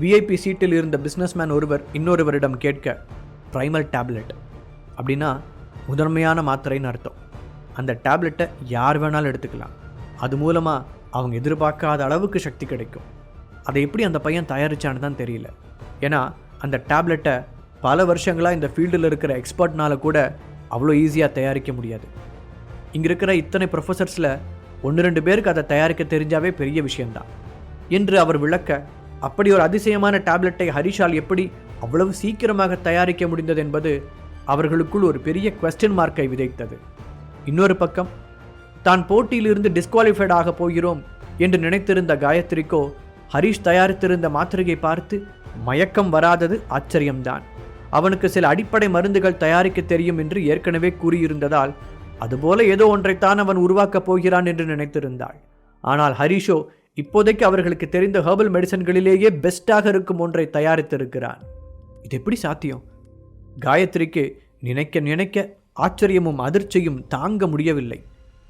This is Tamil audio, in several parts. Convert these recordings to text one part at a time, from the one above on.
விஐபி சீட்டில் இருந்த பிஸ்னஸ்மேன் ஒருவர் இன்னொருவரிடம் கேட்க ப்ரைமல் டேப்லெட் அப்படின்னா முதன்மையான மாத்திரைன்னு அர்த்தம். அந்த டேப்லெட்டை யார் வேணாலும் எடுத்துக்கலாம். அது மூலமாக அவங்க எதிர்பார்க்காத அளவுக்கு சக்தி கிடைக்கும். அதை எப்படி அந்த பையன் தயாரிச்சான்னு தான் தெரியல. ஏன்னா அந்த டேப்லெட்டை பல வருஷங்களாக இந்த ஃபீல்டில் இருக்கிற எக்ஸ்பர்ட்னால கூட அவ்வளோ ஈஸியாக தயாரிக்க முடியாது. இங்கே இருக்கிற இத்தனை ப்ரொஃபஸர்ஸில் ஒன்று ரெண்டு பேருக்கு அதை தயாரிக்க தெரிஞ்சாவே பெரிய விஷயந்தான் என்று அவர் விளக்க அப்படி ஒரு அதிசயமான டேப்லெட்டை ஹரிஷால் எப்படி அவ்வளவு சீக்கிரமாக தயாரிக்க முடிந்தது என்பது அவர்களுக்குள் ஒரு பெரிய கொஸ்டின் மார்க்கை விதைத்தது. இன்னொரு பக்கம் தான் போட்டியிலிருந்து டிஸ்குவாலிஃபைட் ஆக போகிறோம் என்று நினைத்திருந்த காயத்ரிக்கோ ஹரிஷ் தயாரித்திருந்த மாத்திரையை பார்த்து மயக்கம் வராதது ஆச்சரியம்தான். அவனுக்கு சில அடிப்படை மருந்துகள் தயாரிக்க தெரியும் என்று ஏற்கனவே கூறியிருந்ததால் அதுபோல ஏதோ ஒன்றைத்தான் அவன் உருவாக்கப் போகிறான் என்று நினைத்திருந்தாள். ஆனால் ஹரிஷோ இப்போதைக்கு அவர்களுக்கு தெரிந்த ஹெர்பல் மெடிசன்களிலேயே பெஸ்ட்டாக இருக்கும் ஒன்றை தயாரித்திருக்கிறான். இது எப்படி சாத்தியம்? காயத்ரிக்கு நினைக்க நினைக்க ஆச்சரியமும் அதிர்ச்சியும் தாங்க முடியவில்லை.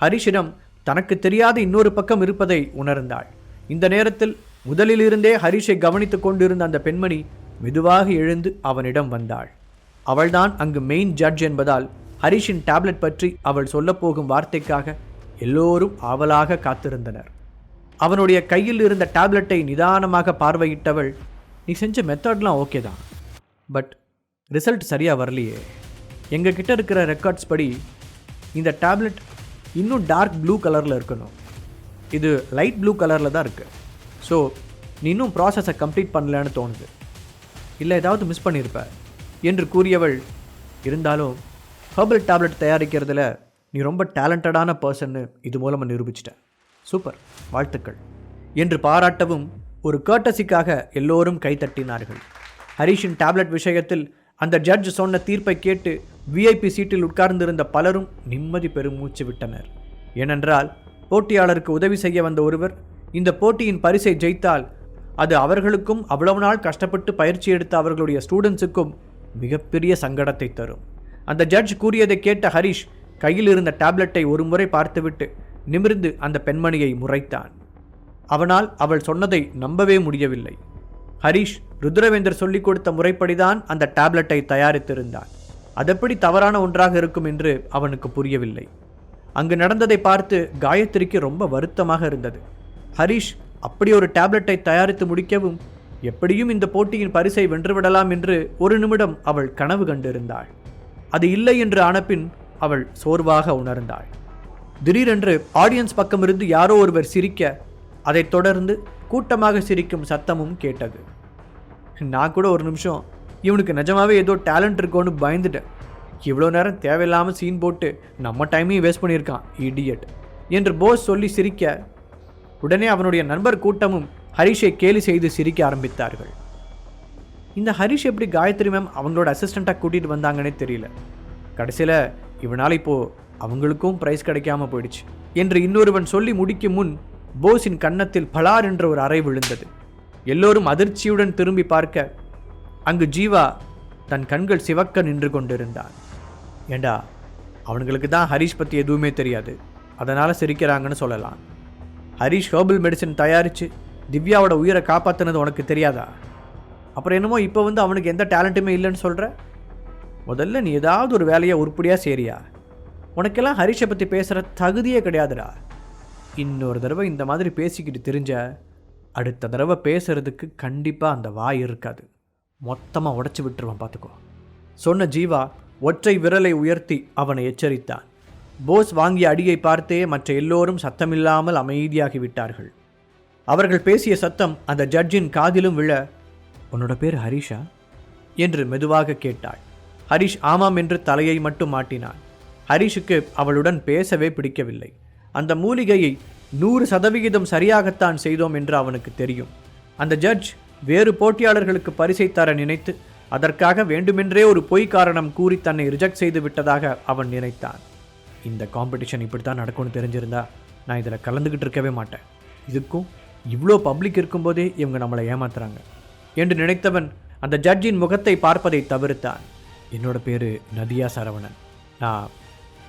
ஹரிஷிடம் தனக்கு தெரியாத இன்னொரு பக்கம் இருப்பதை உணர்ந்தாள். இந்த நேரத்தில் முதலிலிருந்தே ஹரிஷை கவனித்துக் கொண்டிருந்த அந்த பெண்மணி மெதுவாக எழுந்து அவனிடம் வந்தாள். அவள்தான் அங்கு மெயின் ஜட்ஜ் என்பதால் ஹரிஷின் டேப்லெட் பற்றி அவள் சொல்லப்போகும் வார்த்தைக்காக எல்லோரும் ஆவலாக காத்திருந்தனர். அவனுடைய கையில் இருந்த டேப்லெட்டை நிதானமாக பார்வையிட்டவள் நீ செஞ்ச மெத்தட்லாம் ஓகே தான் பட் ரிசல்ட் சரியாக வரலையே. எங்கள் கிட்ட இருக்கிற ரெக்கார்ட்ஸ் படி இந்த டேப்லெட் இன்னும் டார்க் ப்ளூ கலரில் இருக்கணும். இது லைட் ப்ளூ கலரில் தான் இருக்குது ஸோ நீ இன்னும் ப்ராசஸை கம்ப்ளீட் பண்ணலன்னு தோணுது. இல்லை ஏதாவது மிஸ் பண்ணியிருப்ப என்று கூறியவள் இருந்தாலும் ஹர்பல் டேப்லெட் தயாரிக்கிறதுல நீ ரொம்ப டேலண்டடான பர்சன்னு இது மூலமாக நிரூபிச்சிட்ட. சூப்பர். வாழ்த்துக்கள். என்று பாராட்டவும் ஒரு கேட்டசிக்காக எல்லோரும் கைத்தட்டினார்கள் ஹரிஷின் டேப்லெட் விஷயத்தில் அந்த ஜட்ஜ் சொன்ன தீர்ப்பை கேட்டு விஐபி சீட்டில் உட்கார்ந்திருந்த பலரும் நிம்மதி பெருமூச்சு விட்டனர். ஏனென்றால் போட்டியாளருக்கு உதவி செய்ய வந்த ஒருவர் இந்த போட்டியின் பரிசை ஜெயித்தால் அது அவர்களுக்கும் அவ்வளவு நாள் கஷ்டப்பட்டு பயிற்சி எடுத்த அவர்களுடைய ஸ்டூடெண்ட்ஸுக்கும் மிகப்பெரிய சங்கடத்தை தரும். அந்த ஜட்ஜ் கூறியதை கேட்ட ஹரீஷ் கையில் இருந்த டேப்லெட்டை ஒரு முறை பார்த்துவிட்டு நிமிர்ந்து அந்த பெண்மணியை முறைத்தான். அவனால் அவள் சொன்னதை நம்பவே முடியவில்லை. ஹரிஷ் ருத்ரவேந்தர் சொல்லிக் கொடுத்த முறைப்படிதான் அந்த டேப்லெட்டை தயாரித்திருந்தான். அதெப்படி தவறான ஒன்றாக இருக்கும் என்று அவனுக்கு புரியவில்லை. அங்கு நடந்ததை பார்த்து காயத்ரிக்கு ரொம்ப வருத்தமாக இருந்தது. ஹரிஷ் அப்படி ஒரு டேப்லெட்டை தயாரித்து முடிக்கவும் எப்படியும் இந்த போட்டியின் பரிசை வென்றுவிடலாம் என்று ஒரு நிமிடம் அவள் கனவு கண்டிருந்தாள். அது இல்லை என்று ஆனபின் அவள் சோர்வாக உணர்ந்தாள். திடீரென்று ஆடியன்ஸ் பக்கமிருந்து யாரோ ஒருவர் சிரிக்க அதைத் தொடர்ந்து கூட்டமாக சிரிக்கும் சத்தமும் கேட்டது. நான் கூட ஒரு நிமிஷம் இவனுக்கு நிஜமாவே ஏதோ டேலண்ட் இருக்கோன்னு பயந்துட்டேன். இவ்வளோ நேரம் தேவையில்லாமல் சீன் போட்டு நம்ம டைமையும் வேஸ்ட் பண்ணியிருக்கான் இடியட் என்று போஸ் சொல்லி சிரிக்க உடனே அவனுடைய நண்பர் கூட்டமும் ஹரிஷை கேலி செய்து சிரிக்க ஆரம்பித்தார்கள். இந்த ஹரிஷ் எப்படி காயத்ரி மேம் அவங்களோட அசிஸ்டண்ட்டாக கூட்டிகிட்டு வந்தாங்கன்னே தெரியல. கடைசியில் இவனால் இப்போது அவங்களுக்கும் ப்ரைஸ் கிடைக்காம போயிடுச்சு என்று இன்னொருவன் சொல்லி முடிக்கும் முன் போஸின் கன்னத்தில் பலார் என்ற ஒரு அறை விழுந்தது. எல்லோரும் அதிர்ச்சியுடன் திரும்பி பார்க்க அங்கு ஜீவா தன் கண்கள் சிவக்க நின்று கொண்டிருந்தான். ஏண்டா அவனுங்களுக்கு தான் ஹரிஷ் பற்றி எதுவுமே தெரியாது. அதனால் சிரிக்கிறாங்கன்னு சொல்லலாம். ஹரிஷ் ஹேர்பல் மெடிசன் தயாரித்து திவ்யாவோட உயிரை காப்பாற்றினது உனக்கு தெரியாதா? அப்புறம் என்னமோ இப்போ வந்து அவனுக்கு எந்த டேலண்ட்டுமே இல்லைன்னு சொல்கிற முதல்ல நீ ஏதாவது ஒரு வேலையை உருப்படியாக சேரியா? உனக்கெல்லாம் ஹரிஷை பற்றி பேசுகிற தகுதியே கிடையாதுடா. இன்னொரு தடவை இந்த மாதிரி பேசிக்கிட்டு தெரிஞ்ச அடுத்த தடவை பேசுறதுக்கு கண்டிப்பாக அந்த வாய் இருக்காது. மொத்தமாக உடச்சி விட்டுருவான் பார்த்துக்கோ சொன்ன ஜீவா ஒற்றை விரலை உயர்த்தி அவனை எச்சரித்தான். போஸ் வாங்கிய அடியை பார்த்தே மற்ற எல்லோரும் சத்தமில்லாமல் அமைதியாகி விட்டார்கள். அவர்கள் பேசிய சத்தம் அந்த ஜட்ஜின் காதிலும் விழ உன்னோட பேர் ஹரிஷா? என்று மெதுவாக கேட்டாள். ஹரிஷ் ஆமாம் என்று தலையை மட்டும் மாட்டினான் ஹரிஷுக்கு அவளுடன் பேசவே பிடிக்கவில்லை. அந்த மூலிகையை நூறு சதவிகிதம் சரியாகத்தான் செய்தோம் என்று அவனுக்கு தெரியும். அந்த ஜட்ஜ் வேறு போட்டியாளர்களுக்கு பரிசை தர நினைத்து அதற்காக வேண்டுமென்றே ஒரு பொய் காரணம் கூறி தன்னை ரிஜெக்ட் செய்து விட்டதாக அவன் நினைத்தான். இந்த காம்படிஷன் இப்படி தான் நடக்கும்னு தெரிஞ்சிருந்தா நான் இதில் கலந்துக்கிட்டு இருக்கவே மாட்டேன். இதுக்கும் இவ்வளோ பப்ளிக் இருக்கும்போதே இவங்க நம்மளை ஏமாத்துறாங்க. என்று நினைத்தவன் அந்த ஜட்ஜின் முகத்தை பார்ப்பதை தவிர்த்தான். என்னோட பேர் நதியா சரவணன். நான்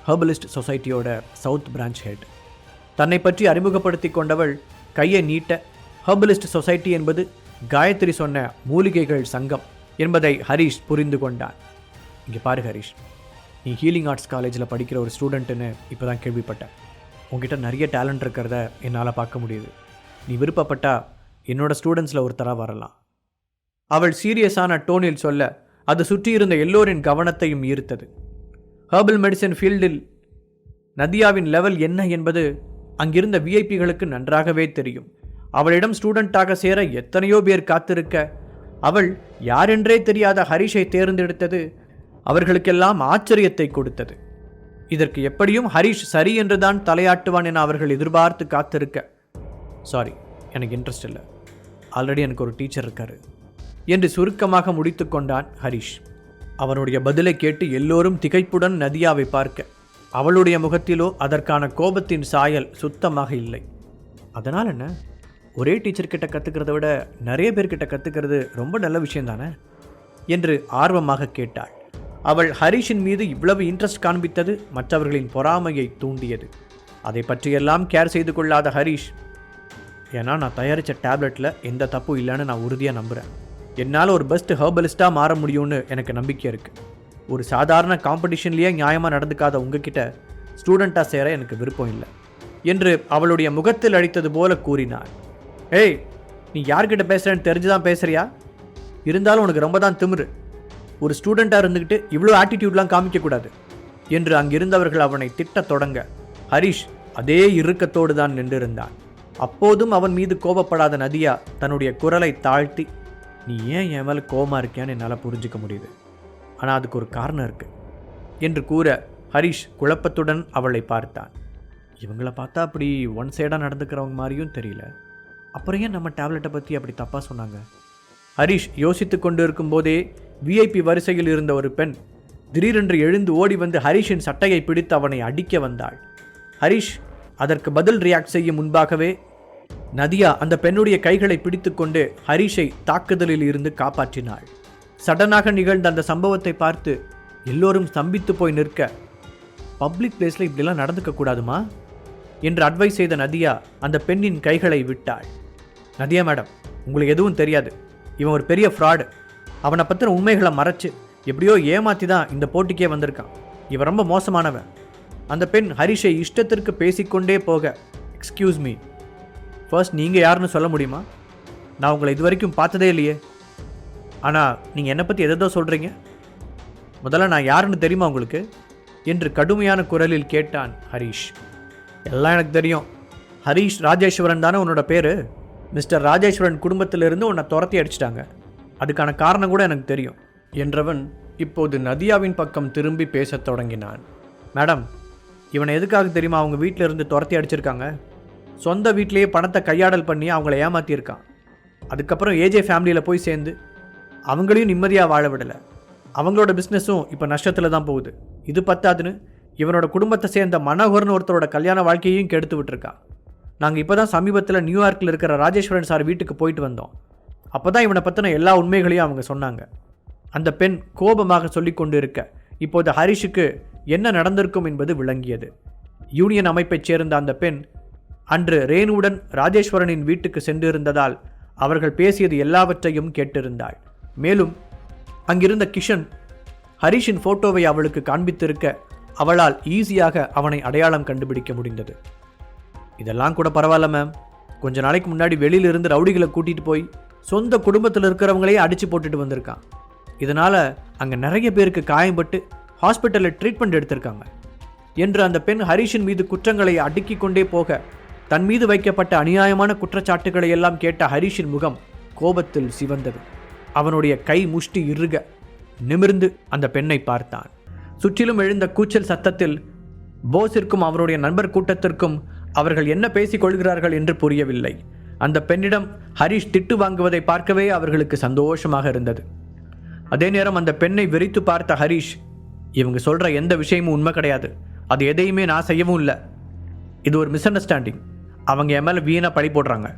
ஹெர்பலிஸ்ட் சொசைட்டியோட சவுத் பிரான்ச் ஹெட். தன்னை பற்றி அறிமுகப்படுத்தி கொண்டவள் கையை நீட்ட ஹெர்பலிஸ்ட் சொசைட்டி என்பது காயத்ரி சொன்ன மூலிகைகள் சங்கம் என்பதை ஹரிஷ் புரிந்து கொண்டான். இங்கே பாரு ஹரிஷ் நீ ஹீலிங் ஆர்ட்ஸ் காலேஜில் படிக்கிற ஒரு ஸ்டூடெண்ட்டுன்னு இப்போ தான் கேள்விப்பட்டேன் உங்ககிட்ட நிறைய டேலண்ட் இருக்கிறத என்னால் பார்க்க முடியுது. நீ விருப்பப்பட்டா என்னோட ஸ்டூடெண்ட்ஸில் ஒருத்தராக வரலாம். அவள் சீரியஸான டோனில் சொல்ல அது சுற்றியிருந்த எல்லோரின் கவனத்தையும் ஈர்த்தது. ஹெர்பல் மெடிசன் ஃபீல்டில் நதியாவின் லெவல் என்ன என்பது அங்கிருந்த விஐபிகளுக்கு நன்றாகவே தெரியும். அவளிடம் ஸ்டூடெண்ட்டாக சேர எத்தனையோ பேர் காத்திருக்க அவள் யாரென்றே தெரியாத ஹரிஷை தேர்ந்தெடுத்தது அவர்களுக்கெல்லாம் ஆச்சரியத்தை கொடுத்தது. இதற்கு எப்படியும் ஹரிஷ் சரி என்றுதான் தலையாட்டுவான் என அவர்கள் எதிர்பார்த்து காத்திருக்க. சாரி எனக்கு இன்ட்ரெஸ்ட் இல்லை. ஆல்ரெடி எனக்கு ஒரு டீச்சர் இருக்காரு. என்று சுருக்கமாக முடித்து கொண்டான் ஹரிஷ். அவனுடைய பதிலை கேட்டு எல்லோரும் திகைப்புடன் நதியாவை பார்க்க. அவளுடைய முகத்திலோ அதற்கான கோபத்தின் சாயல் சுத்தமாக இல்லை. அதனால் என்ன? ஒரே டீச்சர்கிட்ட கற்றுக்கிறத விட நிறைய பேர்கிட்ட கற்றுக்கிறது ரொம்ப நல்ல விஷயம் தானே என்று ஆர்வமாக கேட்டாள். அவள் ஹரிஷின் மீது இவ்வளவு இன்ட்ரெஸ்ட் காண்பித்தது மற்றவர்களின் பொறாமையை தூண்டியது. அதை பற்றியெல்லாம் கேர் செய்து கொள்ளாத ஹரிஷ் ஏன்னா நான் தயாரித்த டேப்லெட்டில் எந்த தப்பும் இல்லைன்னு நான் உறுதியாக நம்புகிறேன் என்னால் ஒரு பெஸ்ட் ஹெர்பலிஸ்ட்டாக மாற முடியும்னு எனக்கு நம்பிக்கை இருக்குது ஒரு சாதாரண காம்படிஷன்லேயே நியாயமாக நடந்துக்காத உங்ககிட்ட ஸ்டூடெண்ட்டாக சேர எனக்கு விருப்பம் இல்லை. என்று அவளுடைய முகத்தில் அழித்தது போல கூறினாள். ஏய் நீ யார்கிட்ட பேசுகிறேன்னு தெரிஞ்சு தான் பேசுகிறியா இருந்தாலும் உனக்கு ரொம்ப தான் திமிரு. ஒரு ஸ்டூடெண்ட்டாக இருந்துக்கிட்டு இவ்வளோ ஆட்டிடியூட்லாம் காமிக்கக்கூடாது. என்று அங்கிருந்தவர்கள் அவனை திட்டத் தொடங்க ஹரிஷ் அதே இறுக்கத்தோடு தான் நின்றிருந்தான். அப்போதும் அவன் மீது கோபப்படாத நதியா தன்னுடைய குரலை தாழ்த்தி நீ ஏன் என் மேலே கோமாக இருக்கியான்னு என்னால் புரிஞ்சுக்க முடியுது. ஆனால் அதுக்கு ஒரு காரணம் இருக்குது என்று கூற ஹரிஷ் குழப்பத்துடன் அவளை பார்த்தான். இவங்களை பார்த்தா அப்படி ஒன் சைடாக நடந்துக்கிறவங்க மாதிரியும் தெரியல. அப்புறம் ஏன் நம்ம டேப்லெட்டை பற்றி அப்படி தப்பாக சொன்னாங்க? ஹரிஷ் யோசித்து கொண்டு இருக்கும்போதே விஐபி வரிசையில் இருந்த ஒரு பெண் திடீரென்று எழுந்து ஓடி வந்து ஹரிஷின் சட்டையை பிடித்து அவனை அடிக்க வந்தாள். ஹரிஷ் அதற்கு பதில் ரியாக்ட் செய்யும் முன்பாகவே நதியா அந்த பெண்ணுடைய கைகளை பிடித்துக்கொண்டு ஹரிஷை தாக்குதலில் இருந்து காப்பாற்றினாள். சடனாக நிகழ்ந்த அந்த சம்பவத்தை பார்த்து எல்லோரும் ஸ்தம்பித்து போய் நிற்க பப்ளிக் பிளேஸில் இப்படிலாம் நடந்துக்க கூடாதுமா? என்று அட்வைஸ் செய்த நதியா அந்த பெண்ணின் கைகளை விட்டாள். நதியா மேடம் உங்களுக்கு எதுவும் தெரியாது. இவன் ஒரு பெரிய ஃப்ராடு. அவனை பற்றின உண்மைகளை மறைச்சு எப்படியோ ஏமாத்தி தான் இந்த போட்டிக்கே வந்திருக்கான். இவன் ரொம்ப மோசமானவன். அந்த பெண் ஹரிஷை இஷ்டத்திற்கு பேசிக்கொண்டே போக எக்ஸ்கியூஸ் மீ ஃபர்ஸ்ட் நீங்கள் யாருன்னு சொல்ல முடியுமா? நான் உங்களை இது வரைக்கும் பார்த்ததே இல்லையே. ஆனால் நீங்கள் என்னை பற்றி எதோ சொல்கிறீங்க முதல்ல நான் யாருன்னு தெரியுமா உங்களுக்கு? என்று கடுமையான குரலில் கேட்டான் ஹரிஷ். எல்லாம் எனக்கு தெரியும். ஹரிஷ் ராஜேஸ்வரன் தானே உன்னோட பேர்? மிஸ்டர் ராஜேஸ்வரன் குடும்பத்திலிருந்து உன்னை துரத்தி அடிச்சிட்டாங்க. அதுக்கான காரணம் கூட எனக்கு தெரியும். என்றவன் இப்போது நதியாவின் பக்கம் திரும்பி பேசத் தொடங்கினான். மேடம் இவனை எதுக்காக தெரியுமா அவங்க வீட்டில் இருந்து துரத்தி அடிச்சிருக்காங்க? சொந்த வீட்டிலேயே பணத்தை கையாடல் பண்ணி அவங்கள ஏமாற்றியிருக்கான் அதுக்கப்புறம் ஏஜே ஃபேமிலியில் போய் சேர்ந்து அவங்களையும் நிம்மதியாக வாழ விடலை. அவங்களோட பிஸ்னஸும் இப்போ நஷ்டத்தில் தான் போகுது. இது பத்தாதுன்னு இவனோட குடும்பத்தை சேர்ந்த மனோகர்னு ஒருத்தரோட கல்யாண வாழ்க்கையையும் கெடுத்து விட்டுருக்கான். நாங்கள் இப்போ தான் சமீபத்தில் நியூயார்க்கில் இருக்கிற ராஜேஸ்வரன் சார் வீட்டுக்கு போயிட்டு வந்தோம். அப்போ தான் இவனை பற்றின எல்லா உண்மைகளையும் அவங்க சொன்னாங்க. அந்த பெண் கோபமாக சொல்லி கொண்டு இருக்க இப்போது ஹரிஷுக்கு என்ன நடந்திருக்கும் என்பது விளங்கியது. யூனியன் அமைப்பைச் சேர்ந்த அந்த பெண் அன்று ரேணுவுடன் ராஜேஸ்வரனின் வீட்டுக்கு சென்றிருந்ததால் அவர்கள் பேசியது எல்லாவற்றையும் கேட்டிருந்தாள். மேலும் அங்கிருந்த கிஷன் ஹரிஷின் போட்டோவை அவளுக்கு காண்பித்திருக்க அவளால் ஈஸியாக அவனை அடையாளம் கண்டுபிடிக்க முடிந்தது. இதெல்லாம் கூட பரவாயில்ல மேம் கொஞ்ச நாளைக்கு முன்னாடி வெளியிலிருந்து ரவுடிகளை கூட்டிகிட்டு போய் சொந்த குடும்பத்தில் இருக்கிறவங்களையே அடித்து போட்டுட்டு வந்திருக்கான். இதனால் அங்கே நிறைய பேருக்கு காயம்பட்டு ஹாஸ்பிட்டலில் ட்ரீட்மெண்ட் எடுத்திருக்காங்க. என்று அந்த பெண் ஹரிஷின் மீது குற்றங்களை அடுக்கி கொண்டே போக தன் மீது வைக்கப்பட்ட அநியாயமான குற்றச்சாட்டுகளை எல்லாம் கேட்ட ஹரிஷின் முகம் கோபத்தில் சிவந்தது. அவனுடைய கை முஷ்டி இறுக நிமிர்ந்து அந்த பெண்ணை பார்த்தான். சுற்றிலும் எழுந்த கூச்சல் சத்தத்தில் போஸிற்கும் அவருடைய நண்பர் கூட்டத்திற்கும் அவர்கள் என்ன பேசிக் கொள்கிறார்கள் என்று புரியவில்லை. அந்த பெண்ணிடம் ஹரிஷ் திட்டு வாங்குவதை பார்க்கவே அவர்களுக்கு சந்தோஷமாக இருந்தது. அதே நேரம் அந்த பெண்ணை வெறித்து பார்த்த ஹரிஷ் இவங்க சொல்ற எந்த விஷயமும் உண்மை கிடையாது. அது எதையுமே நான் செய்யவும் இல்லை. இது ஒரு மிஸ் அண்டர்ஸ்டாண்டிங் அவங்க என் மேலே வீணாக பழி போடுறாங்க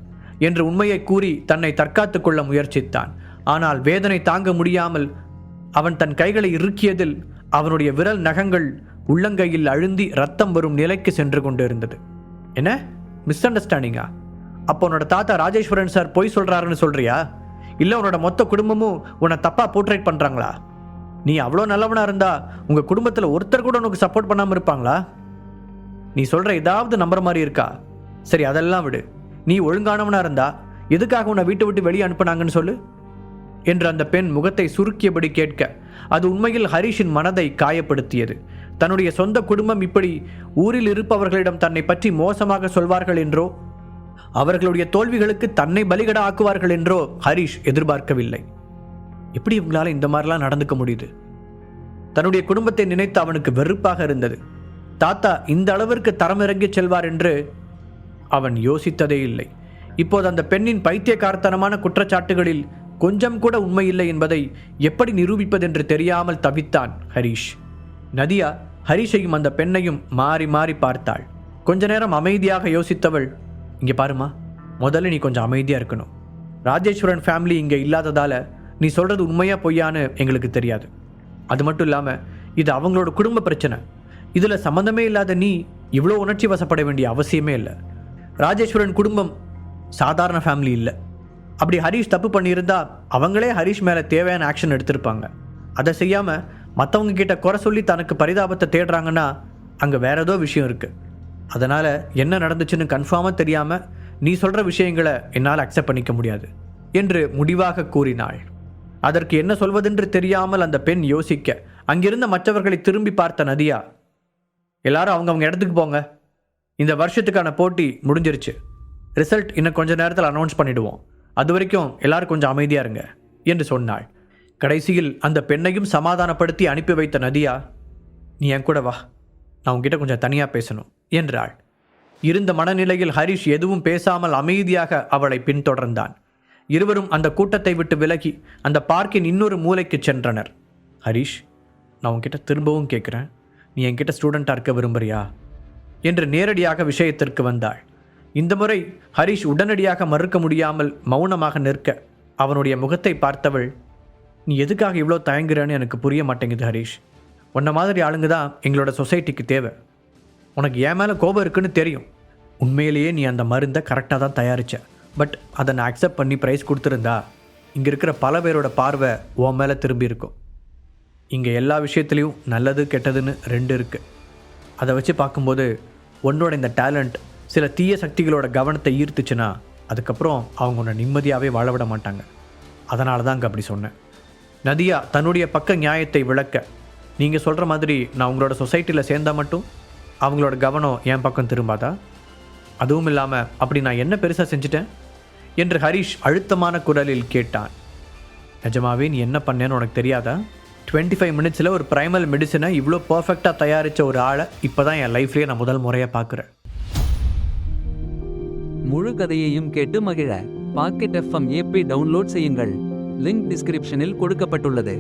என்று உண்மையை கூறி தன்னை தற்காத்து கொள்ள முயற்சித்தான். ஆனால் வேதனை தாங்க முடியாமல் அவன் தன் கைகளை இறுக்கியதில் அவனுடைய விரல் நகங்கள் உள்ளங்கையில் அழுந்தி ரத்தம் வரும் நிலைக்கு சென்று கொண்டிருந்தது. என்ன? மிஸ் அண்டர்ஸ்டாண்டிங்கா அப்போ உன்னோட தாத்தா ராஜேஸ்வரன் சார் பொய் சொல்கிறாருன்னு சொல்கிறியா இல்லை உன்னோட மொத்த குடும்பமும் உன்னை தப்பாக போர்ட்ரேட் பண்ணுறாங்களா நீ அவ்வளோ நல்லவனாக இருந்தா உங்கள் குடும்பத்தில் ஒருத்தர் கூட உனக்கு சப்போர்ட் பண்ணாமல் இருப்பாங்களா? நீ சொல்கிற ஏதாவது நம்புற மாதிரி இருக்கா? சரி அதெல்லாம் விடு. நீ ஒழுங்கானவனாக இருந்தா எதுக்காக உன்னை வீட்டை விட்டு வெளியே அனுப்புனாங்கன்னு சொல்லு? என்று அந்த பெண் முகத்தை சுருக்கியபடி கேட்க அது உண்மையில் ஹரிஷின் மனதை காயப்படுத்தியது. தன்னுடைய சொந்த குடும்பம் இப்படி ஊரில் இருப்பவர்களிடம் தன்னை பற்றி மோசமாக சொல்வார்கள் என்றோ அவர்களுடைய தோல்விகளுக்கு தன்னை பலிகட ஆக்குவார்கள் என்றோ ஹரிஷ் எதிர்பார்க்கவில்லை. எப்படி இவங்களால இந்த மாதிரிலாம் நடந்துக்க முடியுது? தன்னுடைய குடும்பத்தை நினைத்து அவனுக்கு வெறுப்பாக இருந்தது. தாத்தா இந்த அளவிற்கு தரமிறங்கி செல்வார் என்று அவன் யோசித்ததே இல்லை. இப்போது அந்த பெண்ணின் பைத்தியக்காரத்தனமான குற்றச்சாட்டுகளில் கொஞ்சம் கூட உண்மையில்லை என்பதை எப்படி நிரூபிப்பதென்று தெரியாமல் தவித்தான் ஹரிஷ். நதியா ஹரிஷையும் அந்த பெண்ணையும் மாறி மாறி பார்த்தாள். கொஞ்ச நேரம் அமைதியாக யோசித்தவள் இங்கே பாருமா முதல்ல நீ கொஞ்சம் அமைதியாக இருக்கணும். ராஜேஸ்வரன் ஃபேமிலி இங்கே இல்லாததால் நீ சொல்கிறது உண்மையாக பொய்யான்னு எங்களுக்கு தெரியாது. அது மட்டும் இல்லாமல் இது அவங்களோட குடும்ப பிரச்சனை. இதில் சம்மந்தமே இல்லாத நீ இவ்வளோ உணர்ச்சி வசப்பட வேண்டிய அவசியமே இல்லை. ராஜேஸ்வரன் குடும்பம் சாதாரண ஃபேமிலி இல்லை. அப்படி ஹரிஷ் தப்பு பண்ணியிருந்தா அவங்களே ஹரிஷ் மேலே தேவையான ஆக்ஷன் எடுத்திருப்பாங்க. அதை செய்யாமல் மற்றவங்க கிட்ட குறை சொல்லி தனக்கு பரிதாபத்தை தேடுறாங்கன்னா அங்கே வேற ஏதோ விஷயம் இருக்குது அதனால் என்ன நடந்துச்சுன்னு கன்ஃபார்மாக தெரியாமல் நீ சொல்கிற விஷயங்களை என்னால் அக்செப்ட் பண்ணிக்க முடியாது என்று முடிவாக கூறினாள். அதற்கு என்ன சொல்வதென்று தெரியாமல் அந்த பெண் யோசிக்க அங்கிருந்த மற்றவர்களை திரும்பி பார்த்த நதியா எல்லாரும் அவங்கவுங்க இடத்துக்கு போங்க. இந்த வருஷத்துக்கான போட்டி முடிஞ்சிருச்சு. ரிசல்ட் இன்னும் கொஞ்ச நேரத்தில் அனௌன்ஸ் பண்ணிடுவோம். அது வரைக்கும் எல்லாரும் கொஞ்சம் அமைதியாக இருங்க என்று சொன்னாள். கடைசியில் அந்த பெண்ணையும் சமாதானப்படுத்தி அனுப்பி வைத்த நதியா நீ என் கூட வா நான் உங்ககிட்ட கொஞ்சம் தனியாக பேசணும் என்றாள். இருந்த மனநிலையில் ஹரிஷ் எதுவும் பேசாமல் அமைதியாக அவளை பின்தொடர்ந்தான். இருவரும் அந்த கூட்டத்தை விட்டு விலகி அந்த பார்க்கின் இன்னொரு மூலைக்கு சென்றனர். ஹரிஷ் நான் உன்கிட்ட திரும்பவும் கேட்குறேன் நீ என்கிட்ட ஸ்டூடெண்ட்டாக இருக்க விரும்புறியா? என்று நேரடியாக விஷயத்திற்கு வந்தாள். இந்த முறை ஹரிஷ் உடனடியாக மறுக்க முடியாமல் மௌனமாக நிற்க அவனுடைய முகத்தை பார்த்தவள் நீ எதுக்காக இவ்வளோ தயங்குறேன்னு எனக்கு புரிய மாட்டேங்குது ஹரிஷ். உன்ன மாதிரி ஆளுங்க தான் எங்களோட சொசைட்டிக்கு தேவை. உனக்கு என் மேலே கோபம் இருக்குன்னு தெரியும். உண்மையிலேயே நீ அந்த மருந்தை கரெக்டாக தான் தயாரிச்ச. பட் அதை நான் அக்செப்ட் பண்ணி ப்ரைஸ் கொடுத்துருந்தா இங்கே இருக்கிற பல பேரோட பார்வை உன் மேலே திரும்பி இருக்கும். இங்கே எல்லா விஷயத்துலேயும் நல்லது கெட்டதுன்னு ரெண்டு இருக்குது அதை வச்சு பார்க்கும்போது உன்னோட இந்த டேலண்ட் சில தீய சக்திகளோட கவனத்தை ஈர்த்துச்சுன்னா அதுக்கப்புறம் அவங்க உன்னை நிம்மதியாகவே வாழ விட மாட்டாங்க. அதனால தான் அங்கே அப்படி சொன்னேன். நதியா தன்னுடைய பக்க நியாயத்தை விளக்க. நீங்கள் சொல்கிற மாதிரி நான் உங்களோட சொசைட்டியில் சேர்ந்தா மட்டும் அவங்களோட கவனம் என் பக்கம் திரும்பாதா? அதுவும் இல்லாமல் அப்படி நான் என்ன பெருசாக செஞ்சுட்டேன்? என்று ஹரிஷ் அழுத்தமான குரலில் கேட்டான். நிஜமாவே நீ என்ன பண்ணேன்னு உனக்கு தெரியாதா? டுவெண்ட்டி ஃபைவ் மினிட்ஸில் ஒரு ப்ரைமல் மெடிசனை இவ்வளோ பர்ஃபெக்டாக தயாரித்த ஒரு ஆளை இப்போ தான் என் லைஃப்லேயே நான் முதல் முறையாக பார்க்குறேன். முழு கதையையும் கேட்டு மகிழ. பாக்கெட் எஃப்எம் ஏபி டவுன்லோட் செய்யுங்கள். லிங்க் டிஸ்கிரிப்ஷனில் கொடுக்கப்பட்டுள்ளது.